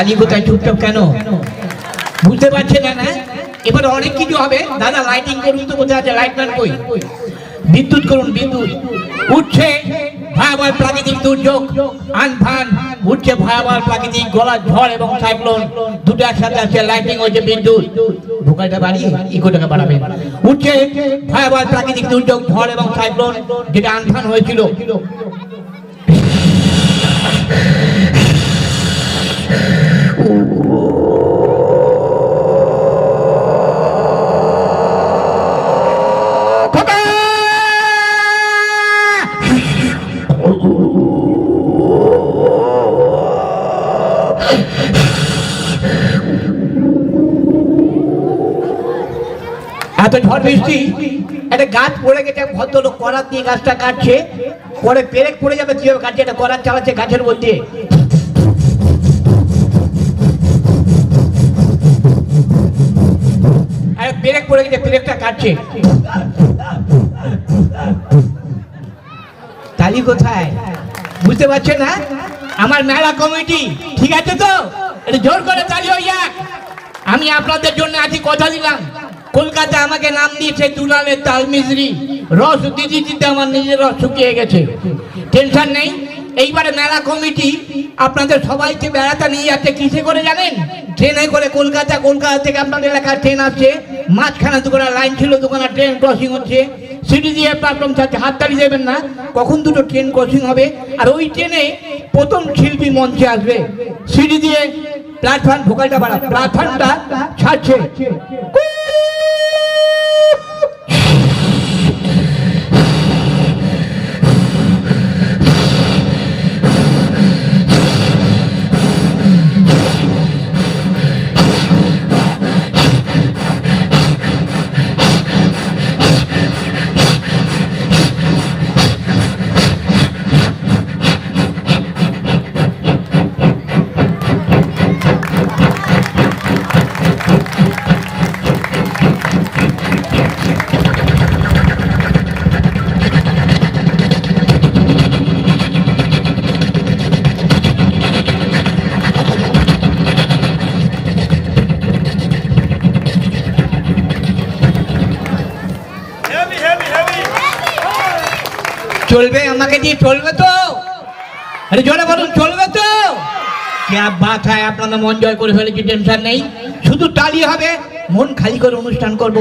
তালি কোথায় চুপচাপ কেন? বুঝতে পারছেন না? না এবার অনেক কিছু হবে। দাদা লাইটিং করুন তো, কোথায় আছে লাইট ম্যান কই? বিদ্যুৎ করুন, বিদ্যুৎ। উঠছে ভয়াবহ প্রাকৃতিক দুর্যোগ, আনফান। উঠছে ভয়াবহ প্রাকৃতিক গলা, ঝড় এবং সাইক্লোন দুটো একসাথে আছে লাইটিং হচ্ছে বিদ্যুৎ। ভোকালটা বাড়িয়ে ইকোটাকে বাড়াবে উঠছে ভয়াবহ প্রাকৃতিক দুর্যোগ, ঝড় এবং সাইক্লোন যেটা আনফান হয়েছিল। এত ঝড় বৃষ্টি, একটা গাছ পড়ে গেছে ভদ্রলোক করার দিয়ে গাছটা কাটছে, পরে পেরেক পড়ে যাবে, কীভাবে কাটছে, একটা করার চালাচ্ছে গাছের মধ্যে। পেরেক পড়ে গেছে, পেরেকটা কাটছে। তালি কোথায়? বুঝতে পারছে না? আমার মেলা কমিটি, ঠিক আছে তো? এটা জোর করে আমি আপনাদের জন্য আজকে কথা দিলাম। কলকাতা আমাকে নাম দিয়েছে দুলালের তাল মিস্ত্রি। রস দিদি দিতে আমার নিজের রস শুকিয়ে গেছে। টেনশন নেই। এইবারে মেলা কমিটি আপনাদের সবাইকে বেড়াতে নিয়ে যাচ্ছে। কিসে করে জানেন? ট্রেনে করে কলকাতা কলকাতা থেকে আপনাদের এলাকার ট্রেন আসছে। মাঝখানে দুখানা লাইন ছিল, দুখানা ট্রেন ক্রসিং হচ্ছে। সিটি দিয়ে প্ল্যাটফর্ম থাকছে হাততালি দেবেন না। কখন দুটো ট্রেন ক্রসিং হবে? আর ওই ট্রেনে প্রথম শিল্পী মঞ্চে আসবে। সিটি দিয়ে প্ল্যাটফর্ম ভোকালটা বাড়া প্ল্যাটফর্মটা ছাড়ছে। চলবে? আমাকে দিয়ে চলবে তো? আরে জোরে বলুন, চলবে তো? হয়? আপনারা মন জয় করে ফেলেছি টেনশন নেই। শুধু টালি হবে, মন খালি করে অনুষ্ঠান করব।